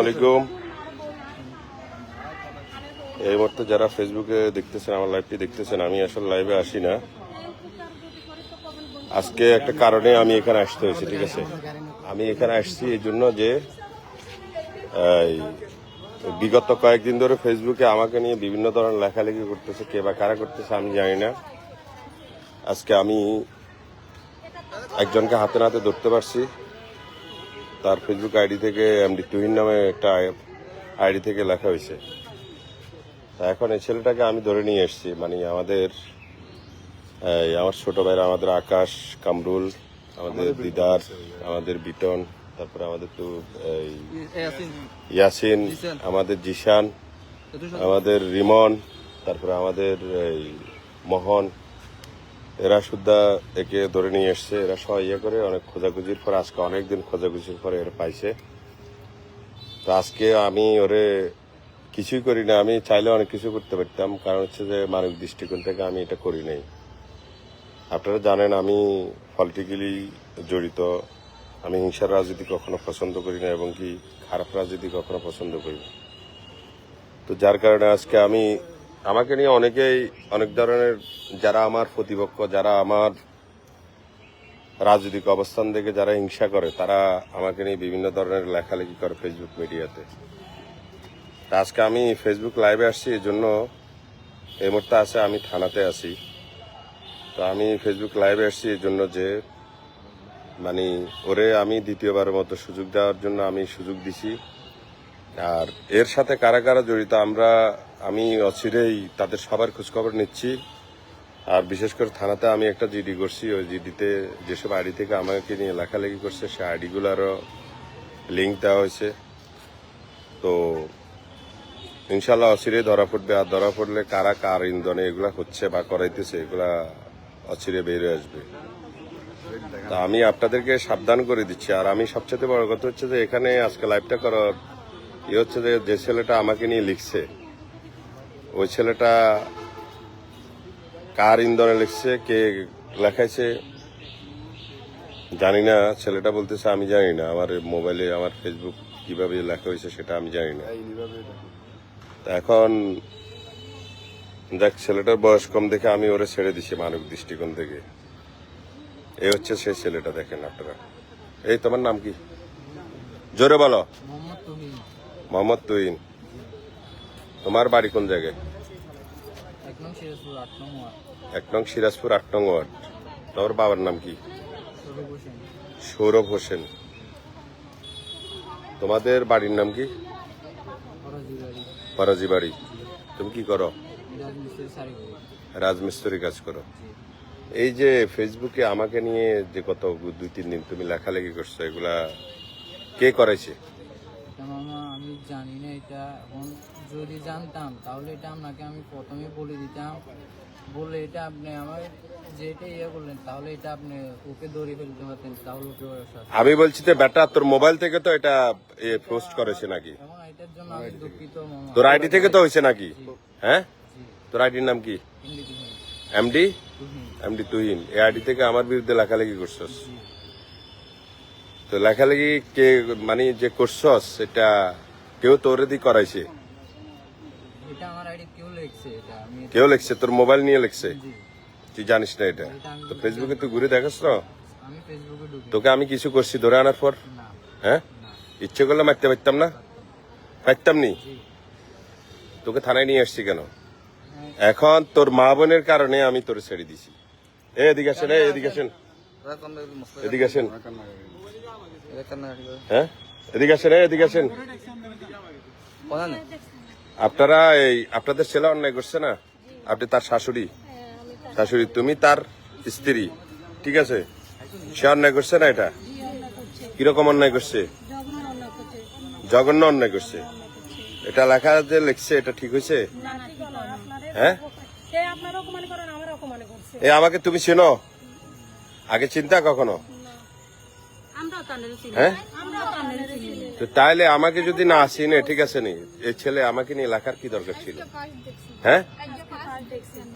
আলাইকুম। এই মুহূর্তে যারা ফেসবুকে দেখতেছেন, আমার লাইভটি দেখতেছেন, আমি আসলে লাইভে আসি না। আজকে একটা কারণে আমি এখানে আসতে হয়েছে, ঠিক আছে? আমি এখানে আসছি এই জন্য যে বিগত কয়েকদিন ধরে ফেসবুকে আমাকে নিয়ে বিভিন্ন ধরনের লেখালেখি করতেছে, কে বা কারা করতেছে আমি জানি না। আজকে আমি একজনকে হাতে নাতে ধরতে পারছি। তার ফেসবুক আইডি থেকে এমডি তুহিন নামে একটা আইডি থেকে লেখা হয়েছে। তা এখন এই ছেলেটাকে আমি ধরে নিয়ে এসেছি। মানে আমাদের আমার ছোট ভাইরা আমাদের আকাশ কামরুল আমাদের দিদার আমাদের বিটন তারপরে আমাদের তো এই ইয়াসিন। আমাদের জিশান আমাদের রিমন তারপরে আমাদের এই মোহন এরা সুদ্ধা একে ধরে নিয়ে এসছে, এরা সবাই ইয়ে করে, অনেক খোঁজাখুঁজির পর, আজকে অনেকদিন খোঁজাখুঁজির পরে এরা পাইছে। তো আজকে আমি ওরে কিছুই করি না, আমি চাইলে অনেক কিছু করতে পারতাম, কারণ হচ্ছে যে মানব দৃষ্টিকোণ থেকে আমি এটা করি নাই। আপনারা জানেন আমি পলিটিক্যালি জড়িত, আমি হিংসার রাজনীতি কখনো পছন্দ করি না এবং কি খারাপ রাজনীতি কখনো পছন্দ করি না। তো যার কারণে আজকে আমি আমাকে নিয়ে অনেকেই, অনেক ধরনের যারা আমার প্রতিপক্ষ, যারা আমার রাজনৈতিক অবস্থান থেকে যারা হিংসা করে, তারা আমাকে নিয়ে বিভিন্ন ধরনের লেখালেখি করে ফেসবুক মিডিয়াতে আজকে আমি ফেসবুক লাইভে আসছি এই জন্য এই মুহূর্তে আছে, আমি থানাতে আছি। তো আমি ফেসবুক লাইভে আসছি এই জন্য যে মানে ওরে আমি দ্বিতীয়বারের মতো সুযোগ দেওয়ার জন্য আমি সুযোগ দিছি। আর এর সাথে কারা কারা জড়িত, আমরা আমি অচিরেই তাদের সবার খোঁজখবর নিচ্ছি। আর বিশেষ করে থানাতে আমি একটা জিডি করছি। ওই জিডিতে যেসব আইডি থেকে আমাকে নিয়ে লেখালেখি করছে, সে আইডিগুলোরও লিঙ্ক দেওয়া হয়েছে। তো ইনশাল্লাহ অচিরে ধরা পড়বে। আর ধরা পড়লে কারা কার ইন্ধনে এগুলা হচ্ছে বা করাইতেছে, এগুলা অচিরে বেরিয়ে আসবে। তা আমি আপনাদেরকে সাবধান করে দিচ্ছি। আর আমি সবচেয়ে বড় কথা হচ্ছে যে, এখানে আজকে লাইভটা করার ইয়ে হচ্ছে যে যে ছেলেটা আমাকে নিয়ে লিখছে ওই ছেলেটা কার ইন্ধনে লিখছে কে লেখাইছে জানি না। ছেলেটা বলতেছে আমি জানি না। আমার মোবাইলে আমার ফেসবুক কীভাবে লেখা হয়েছে সেটা আমি জানি না। এখন দেখ ছেলেটার বয়স কম দেখে আমি ওরে ছেড়ে দিছি মানবিক দৃষ্টিকোণ থেকে। এই হচ্ছে সেই ছেলেটা দেখেন আপনারা। এই তোমার নাম কি? জোরে বলো। মোহাম্মদ তুহিন। তোমার বাড়ি কোন জায়গায়? এক নং সিরাজপুর আট নং ওয়ার্ড। তোমার বাবার নাম কি? সৌরভ হোসেন। তোমাদের বাড়ির নাম কি? ফরাজি বাড়ি। তুমি কি করো? রাজমিস্ত্রি কাজ করো। এই যে ফেসবুকে আমাকে নিয়ে যে কত দুই তিন দিন তুমি লেখালেখি করছ এগুলা কে করেছে এটা মামা আমি জানি না এটা। এখন যদি জানতাম তাহলে এটা আপনাকে আমি প্রথমে বলে দিতাম। বলে এটা আপনি আমার যেটা ইয়ে করলেন তাহলে এটা আপনি ওকে ধরে ফেলতে পারতেন তাহলে ওকে আমি বলছি যে বেটা তোর মোবাইল থেকে তো এটা পোস্ট করেছে নাকি? এটার জন্য আমি দুঃখিত মামা। তোর আইডি থেকে তো হয়েছে নাকি? হ্যাঁ? তোর আইডির নাম কি? MD MD? তুহিন। এই আইডি থেকে আমার বিরুদ্ধে লেখালেখি করছস। তো লেখালেখি কে মানে যে করছস সেটা কেউ তোরে দিয়ে করাইছে? এটা আমার আইডি কেউ লিখছে এটা আমি কেউ লিখছে? তোর মোবাইল নিয়ে লিখছে? তুই জানিস না এটা? তো ফেসবুকে তুই ঘুরে দেখাস না? আমি ফেসবুকে ঢুকি। তোকে আমি কিছু করছি ধরে আনার পর? হ্যাঁ? ইচ্ছে করলে মারতে পারতাম না? পারতাম নি? তোকে থানায় নিয়ে আসছি কেন? এখন তোর মা বোনের কারণে আমি তোর ছেড়ে দিছি। এ এদিকে আসেন। এ এদিকে আসেন। এদিকে আসেন হ্যাঁ? এদিকে আসেন এদিকে আসেন। আপনারা এই আপনাদের ছেলে অন্যায় করছে না? আপনি তার শাশুড়ি? শাশুড়ি তুমি তার স্ত্রী। ঠিক আছে? সে অন্যায় করছে না এটা? কীরকম অন্যায় করছে? জঘন্য অন্যায় করছে। এটা লেখা যে লিখছে এটা ঠিক হয়েছে? হ্যাঁ? এ আমাকে তুমি চেনো? আগে চিন্তা কখনো? হ্যাঁ? তো তাইলে আমাকে যদি না চিনে ঠিক আছে নি? এই ছেলে আমাকে নিয়ে লেখার কি দরকার ছিল? হ্যাঁ?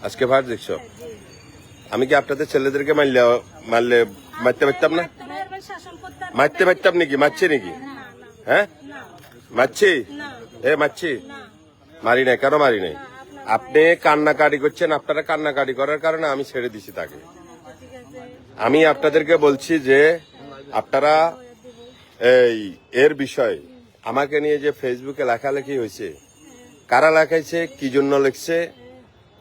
আজকে ভার দেখছ। আমি কি আপনাদের ছেলেদেরকে মারলে মারলে মারতে পারতাম না? মারতে পারতাম নাকি? মারছে নাকি? হ্যাঁ? মারছি? এ মারছি? মারি নাই কেন মারি নাই? আপনি কান্নাকাটি করছেন আপনারা কান্নাকাটি করার কারণে আমি ছেড়ে দিছি তাকে। আমি আপনাদেরকে বলছি যে আপনারা এই এর বিষয়ে আমাকে নিয়ে যে ফেসবুকে লেখালেখি হয়েছে কারা লেখাইছে কি জন্য লিখছে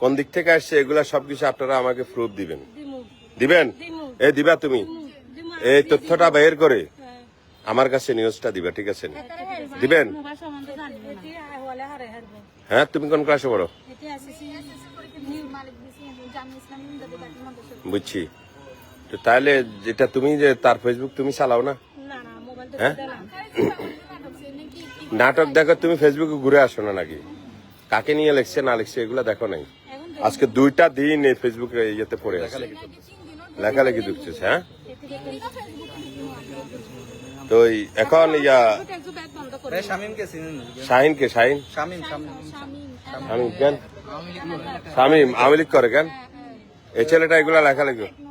কোন দিক থেকে আসছে এগুলা সবকিছু আপনারা আমাকে প্রুফ দিবেন। দিবেন? এ দিবা তুমি? এই তথ্যটা বের করে আমার কাছে নিউজটা দিবে ঠিক আছে দিবেন? হ্যাঁ তুমি কোন ক্লাসে পড়ো? এটি বুঝছি। তো তাহলে যেটা তুমি যে তার ফেসবুক তুমি চালাও না? না না মোবাইল তো হ্যাঁ? নাটক দেখো তুমি ফেসবুকে ঘুরে আসো না নাকি? কাকে নিয়ে লিখছে না লিখছে এগুলো দেখো নাই। আজকে দুইটা দিন এই ফেসবুকে ইয়েতে পড়ে আছে। লেখালেখি ঢুকছে। হ্যাঁ? তো এখন ইয়া শাহিন কে শাহিন? শামিম শামিম শামিম। কেন? আওয়ামী লীগ করে। শামিম আওয়ামী লীগ করে কেন? এই ছেলেটা এগুলা লেখালেখি হ্যাঁ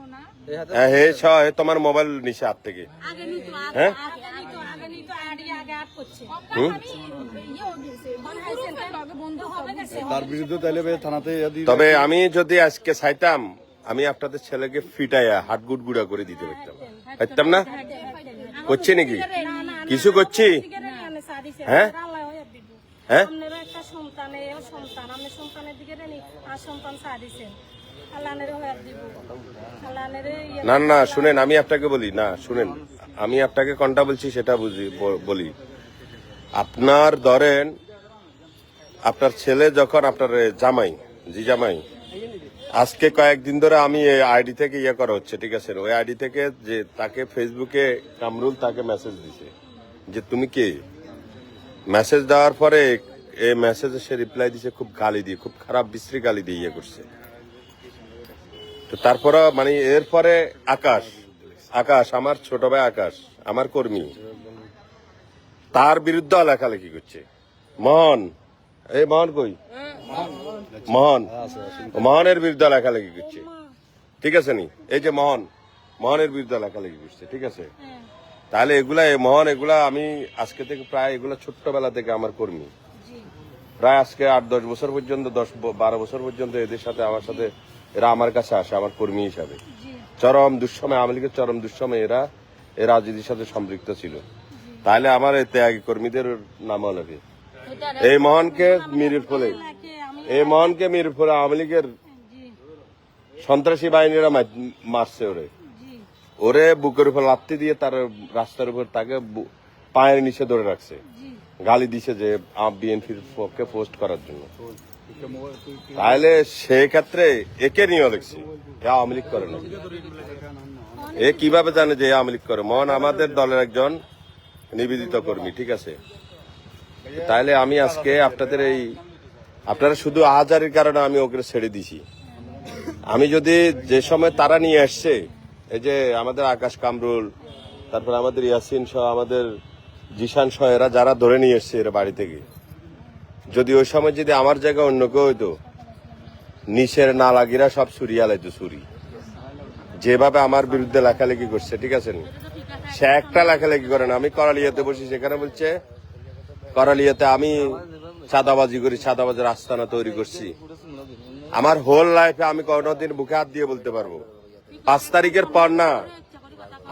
হে ছ হে তোমার মোবাইল নিছে হাত থেকে। আগে নিতো আগে হ্যাঁ? তবে আমি যদি আজকে চাইতাম আমি আপনাদের ছেলেকে ফিটাইয়া হাট গুট গুড়া করে দিতে পারতাম। পারতাম না? করছি নাকি? কিছু করছি? হ্যাঁ? হ্যাঁ? আপনারা একটা সন্তান সন্তান আপনি সন্তানের দিকে আর সন্তান ইয়ে না না, শুনেন, আমি আপনাকে বলি, না, শুনেন, আমি আপনাকে কোনটা বলছি সেটা বুঝি বলি। আপনার ধরেন, আপনার ছেলে যখন আপনার জামাই, জি জামাই, আজকে কয়েকদিন ধরে আমি এই আইডি থেকে ইয়ে করা হচ্ছে, ঠিক আছে, ওই আইডি থেকে যে তাকে ফেসবুকে কামরুল তাকে মেসেজ দিছে, যে তুমি কে? মেসেজ দেওয়ার পরে এই মেসেজে সে রিপ্লাই দিছে, খুব গালি দিয়ে, খুব খারাপ, বিশ্রী গালি দিয়ে ইয়ে করছে। তো তারপরে মানে এরপরে আকাশ আকাশ আমার ছোট ভাই আকাশ আমার কর্মী। তার বিরুদ্ধে লেখালেখি করছে। মহন। এই মহন কই? মহন। মহনের বিরুদ্ধে লেখালেখি করছে। ঠিক আছে নি? এই যে মহন। মহনের বিরুদ্ধে লেখালেখি করছে ঠিক আছে? তাহলে এগুলা এই মহন এগুলা আমি আজকে থেকে প্রায় এগুলা ছোট্টবেলা থেকে আমার কর্মী। প্রায় আজকে আট দশ বছর পর্যন্ত দশ বারো বছর পর্যন্ত এদের সাথে আমার সাথে এরা আমার কাছে আসে আমার কর্মী হিসাবে। চরম দুঃসময় আওয়ামী লীগের চরম দুঃসময় এরা এ রাজনীতির সাথে সম্পৃক্ত ছিল। তাহলে আমার এই ত্যাগী কর্মীদের নাম লাগে এই মহানকে মিরির ফলে। এই মহানকে মিরির ফলে আওয়ামী লীগের সন্ত্রাসী বাহিনীরা মারছে ওরে। ওরে বুকের উপর লাত্তি দিয়ে তার রাস্তার উপর তাকে পায়ের নিচে ধরে রাখছে। গালি দিছে যে বিএনপির পক্ষে পোস্ট করার জন্য। তাহলে সেক্ষেত্রে একে নিয়ে দেখছি আওয়ামী লীগ করে না। এ কীভাবে জানে যে আওয়ামী লীগ করে? মন আমাদের দলের একজন নিবেদিত কর্মী, ঠিক আছে? তাহলে আমি আজকে আপনাদের এই আপনারা শুধু আহাজারির কারণে আমি ওকে ছেড়ে দিছি। আমি যদি যে সময় তারা নিয়ে আসছে, এই যে আমাদের আকাশ কামরুল, তারপর আমাদের ইয়াসিন সহ আমাদের জিশান সহ এরা যারা ধরে নিয়ে এসছে এরা বাড়ি থেকে যদি ওই সময় যদি আমার জায়গায় অন্য কেউ হইতো, নিচের নালাগিরা সব সুরিয়া লাইতো সুরি যেভাবে আমার বিরুদ্ধে লেখালেখি করছে, ঠিক আছে সে একটা লেখালেখি করে না, আমি করালিয়াতে বসি, সেখানে বলছে, করালিয়াতে আমি সাদাবাজি করি, চাঁদাবাজের আস্তানা তৈরি করছি। আমার হোল লাইফে আমি কোনোদিন বুকে হাত দিয়ে বলতে পারব। পাঁচ তারিখের পর না,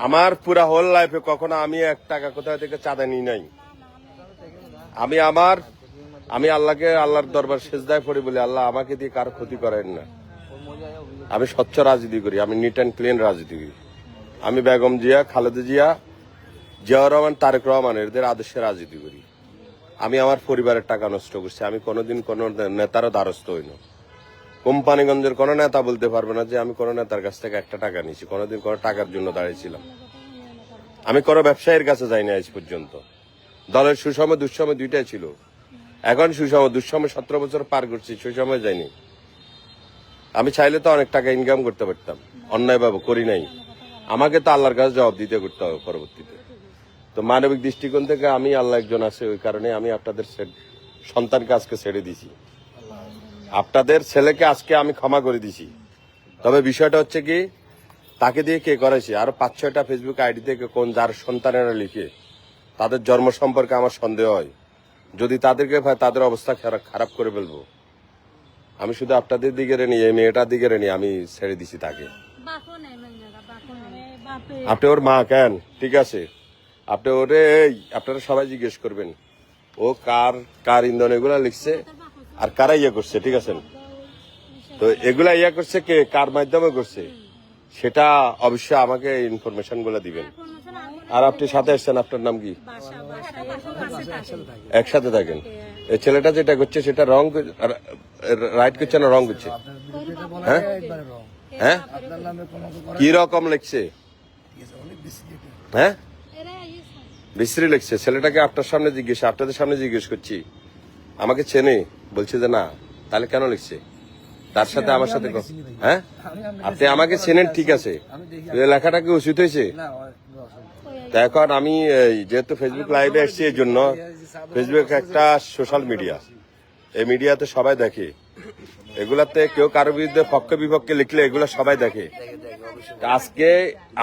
আমার পুরা হোল লাইফে কখনো আমি এক টাকা কোথাও থেকে চাঁদা নিই নাই। আমি আমার আমি আল্লাহকে আল্লাহর দরবার সেজদায় পড়ি বলি আল্লাহ আমাকে দিয়ে কারও ক্ষতি করেন না। আমি স্বচ্ছ রাজনীতি করি, আমি নিট অ্যান্ড ক্লিন রাজনীতি করি। আমি বেগম জিয়া, খালেদা জিয়া, জিয়াউর রহমান, তারেক রহমান এদের আদর্শে রাজনীতি করি। আমি আমার পরিবারের টাকা নষ্ট করছি, আমি কোনোদিন কোনো নেতারও দ্বারস্থ হই না। কোম্পানিগঞ্জের কোনো নেতা বলতে পারবে না যে আমি কোনো নেতার কাছ থেকে একটা টাকা নিয়েছি, কোনোদিন কোনো টাকার জন্য দাঁড়িয়েছিলাম। আমি কোনো ব্যবসায়ীর কাছে যাইনি আজ পর্যন্ত। দলের সুসময় দুঃসময় দুইটাই ছিল। এখন সুসময়, দুঃসময় সতেরো বছর পার করছি, সুসময় যাইনি। আমি চাইলে তো অনেক টাকা ইনকাম করতে পারতাম। অন্যায় ভাবে করি নাই। আমাকে তো আল্লাহর কাছে জবাব দিতে করতে হবে পরবর্তীতে। তো মানবিক দৃষ্টিকোণ থেকে আমি আল্লাহ একজন আছে, ওই কারণে আমি আপনাদের সন্তানকে আজকে ছেড়ে দিছি। আপনাদের ছেলেকে আজকে আমি ক্ষমা করে দিছি। তবে বিষয়টা হচ্ছে কি, তাকে দিয়ে কে করেছে আরও পাঁচ, ছয়টা ফেসবুক আইডি থেকে কোন, যার সন্তানেরা লিখে, তাদের জন্ম সম্পর্কে আমার সন্দেহ হয়। যদি তাদেরকে পাই তাদের অবস্থা খারাপ খারাপ করে ফেলব। আমি শুধু আপনাদের দিকে রেনি এই মেয়েটার দিকে রেনি আমি ছেড়ে দিছি তাকে। আপনি ওর মা কেন? ঠিক আছে। আপনি ওরে আপনারা সবাই জিজ্ঞেস করবেন। ও কার কার ইন্ধন এগুলা লিখছে আর কারা ইয়ে করছে ঠিক আছে? তো এগুলা ইয়ে করছে কে? কার মাধ্যমে করছে? সেটা অবশ্যই আমাকে ইনফরমেশনগুলো দিবেন। আর আপনি সাথে এসছেন আপনার নাম কি? একসাথে থাকেন। এই ছেলেটা যেটা করছে সেটা রং রাইট করছে না রং করছে? হ্যাঁ? হ্যাঁ? কি রকম লিখছে? হ্যাঁ? বিশ্রী লিখছে। ছেলেটাকে আপনার সামনে জিজ্ঞেস আপনাদের সামনে জিজ্ঞেস করছি। আমাকে চেনে বলছে যে না তাহলে কেন লিখছে? তার সাথে আমার সাথে হ্যাঁ? আপনি আমাকে চেনেন ঠিক আছে। লেখাটা কি উচিত হয়েছে? তা এখন আমি যেহেতু ফেসবুক লাইভে এসেছি, এই জন্য ফেসবুক একটা সোশ্যাল মিডিয়া এই মিডিয়াতে সবাই দেখে। এগুলাতে কেউ কারোর বিরুদ্ধে পক্ষ বিপক্ষে লিখলে এগুলো সবাই দেখে। আজকে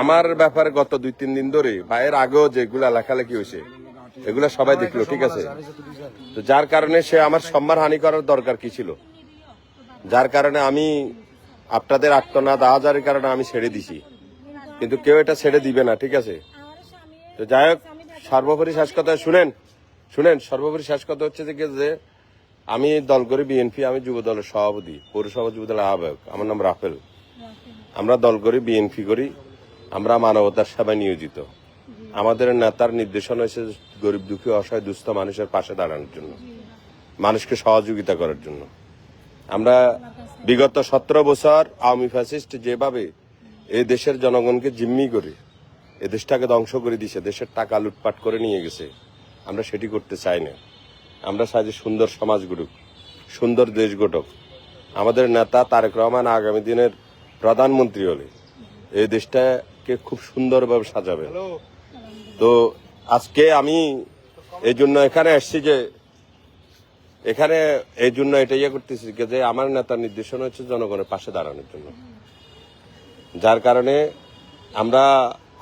আমার ব্যাপারে গত দুই, তিন দিন ধরে বা এর আগেও যেগুলা লেখালেখি হয়েছে, এগুলা সবাই দেখল, ঠিক আছে? তো যার কারণে সে আমার সম্মান হানি করার দরকার কি ছিল? যার কারণে আমি আপনাদের আত্মনাদ আহাজারের কারণে আমি ছেড়ে দিছি। কিন্তু কেউ এটা ছেড়ে দিবে না, ঠিক আছে? তো যাই হোক, সর্বোপরি শেষ কথা শুনেন শুনেন, সর্বোপরি শেষ কথা হচ্ছে যে আমি দল করি বিএনপি, আমি যুব দলের সভাপতি, পৌরসভা যুব দলের আহ্বায়ক। আমার নাম রাফেল। আমরা দল করি, বিএনপি করি, আমরা মানবতার সেবায় নিয়োজিত। আমাদের নেতার নির্দেশনা হয়েছে গরিব দুঃখী, অসহায়, দুস্থ মানুষের পাশে দাঁড়ানোর জন্য, মানুষকে সহযোগিতা করার জন্য। আমরা বিগত সতেরো বছর আওয়ামী ফ্যাসিস্ট যেভাবে এই দেশের জনগণকে জিম্মি করে এ দেশটাকে ধ্বংস করে দিয়েছে দেশের টাকা লুটপাট করে নিয়ে গেছে। আমরা সেটি করতে চাই না। আমরা চাই যে সুন্দর সমাজ গড়ুক সুন্দর দেশ গঠক আমাদের নেতা তারেক রহমান আগামী দিনের প্রধানমন্ত্রী হলে এই দেশটাকে খুব সুন্দরভাবে সাজাবে তো আজকে আমি এই জন্য এখানে আসছি যে এখানে এই জন্য এটা ইয়ে করতেছি যে আমার নেতার নির্দেশনা হচ্ছে জনগণের পাশে দাঁড়ানোর জন্য। যার কারণে আমরা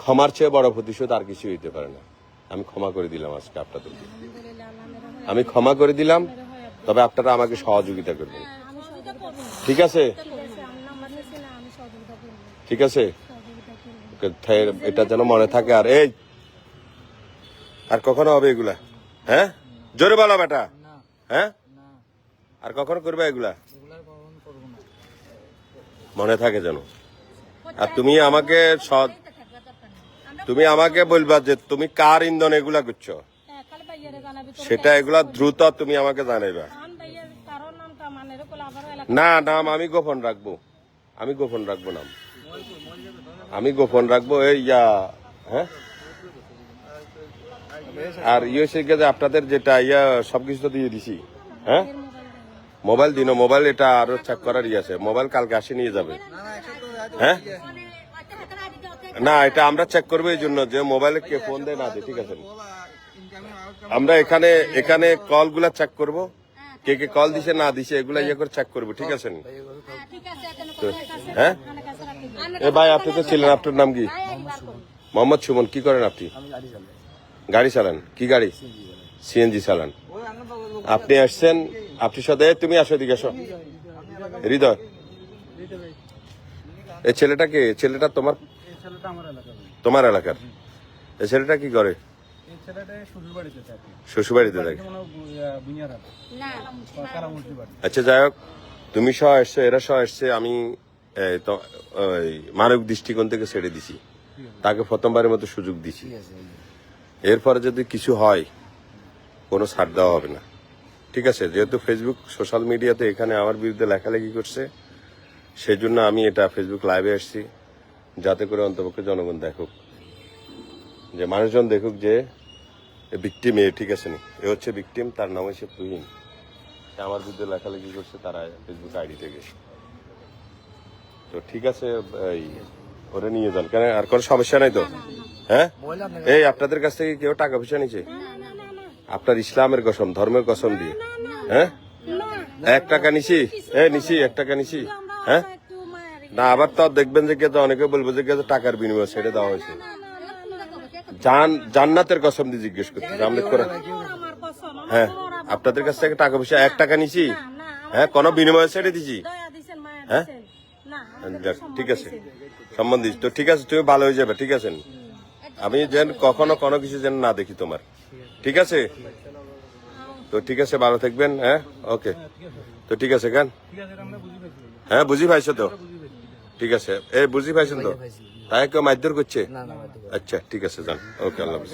ক্ষমার চেয়ে বড় প্রতিশোধ আর কিছু হইতে পারে না। আমি ক্ষমা করে দিলাম আজকে আপনাদেরকে। আমি ক্ষমা করে দিলাম, তবে আপনারা আমাকে সহযোগিতা করবেন। ঠিক আছে? ঠিক আছে? এটা যেন মনে থাকে আর এই, আর কখনো হবে এগুলা? হ্যাঁ? জোরে বলো বেটা। হ্যাঁ? আর কখনো করবে এগুলা? মনে থাকে যেন। আর তুমি আমাকে স- তুমি আমাকে বলবা যে তুমি কার ইন্ধন এগুলা করছ হ্যাঁ সেটা এগুলা দ্রুত তুমি আমাকে জানাইবা। মানে না নাম আমি গোপন রাখব। আমি গোপন রাখব নাম। আমি গোপন রাখব এই ইয়া হ্যাঁ? আর ইয়ে যে আপনাদের যেটা ইয়া সবকিছু তো দিয়ে দিছি হ্যাঁ? মোবাইল দিন মোবাইল এটা আরও চেক করার ইয়ে আছে। মোবাইল কালকে আসে নিয়ে যাবে। হ্যাঁ? না, এটা আমরা চেক করব এই জন্য যে মোবাইলে কে ফোন দেয়, না দেয়, ঠিক আছে। আমরা এখানে এখানে কলগুলা চেক করব। কে কে কল দিছে, না দিছে, এগুলা ইয়ে করে চেক করব, ঠিক আছে? হ্যাঁ? এ ভাই, আপনি তো ছিলেন, আপনার নাম কি? মোহাম্মদ সুমন, কি করেন আপনি? গাড়ি চালান, কি গাড়ি? সিএনজি চালান। আপনি আসছেন আপনি সাথে তুমি আসো এদিকে আসো। হৃদয়। এই ছেলেটাকে ছেলেটা তোমার তোমার এলাকার? এই ছেলেটা কি করে? শ্বশুরবাড়িতে থাকে। আচ্ছা যাই হোক তুমি সহ এসছো এরা সহ এসছে আমি মানবিক দৃষ্টিকোণ থেকে ছেড়ে দিছি। তাকে প্রথমবারের মতো সুযোগ দিছি। এরপরে যদি কিছু হয় কোনো ছাড় দেওয়া হবে না। ঠিক আছে যেহেতু ফেসবুক সোশ্যাল মিডিয়াতে এখানে আমার বিরুদ্ধে লেখালেখি করছে সেই জন্য আমি এটা ফেসবুক লাইভে আসছি যাতে করে অন্তপক্ষে জনগণ দেখুক। যে মানুষজন দেখুক যে ভিকটিম এ ঠিক আছে নি? এ হচ্ছে ভিকটিম তার নাম হচ্ছে তুহিন সে আমার বিরুদ্ধে লেখালেখি করছে তারা ফেসবুক আইডি থেকে। তো ঠিক আছে এই ওরে নিয়ে যান। কেন আর কোনো সমস্যা নাই তো? হ্যাঁ? এই আপনাদের কাছ থেকে কেউ টাকা পয়সা নিছে আপনার ইসলামের কসম ধর্মের কসম দিয়ে। হ্যাঁ? এক টাকা নিছি। এ নিছি এক টাকা নিছি। হ্যাঁ? না আবার তো দেখবেন যে কেউ অনেকে বলব যে কেউ টাকার বিনিময়ে ছেড়ে দেওয়া হয়েছে। জান জান্নাতের কসম দিয়ে জিজ্ঞেস করছি করে হ্যাঁ আপনাদের কাছ থেকে টাকা পয়সা এক টাকা নিছি? হ্যাঁ কোনো বিনিময়ে ছেড়ে দিছি? হ্যাঁ? আমাদের যাক, ঠিক আছে। সম্মান তো ঠিক আছে তুমি ভালো হয়ে যাবে ঠিক আছে। আমি যেন কখনো কোনো কিছু যেন না দেখি তোমার। ঠিক আছে? তো ঠিক আছে ভালো থাকবেন হ্যাঁ? ওকে। তো ঠিক আছে কেন? হ্যাঁ বুঝি পাইছো তো? ঠিক আছে। এ বুঝি পাইছেন তো? তাই কেউ মারধর করছে? আচ্ছা ঠিক আছে যান। ওকে আল্লাহ হাফিজ।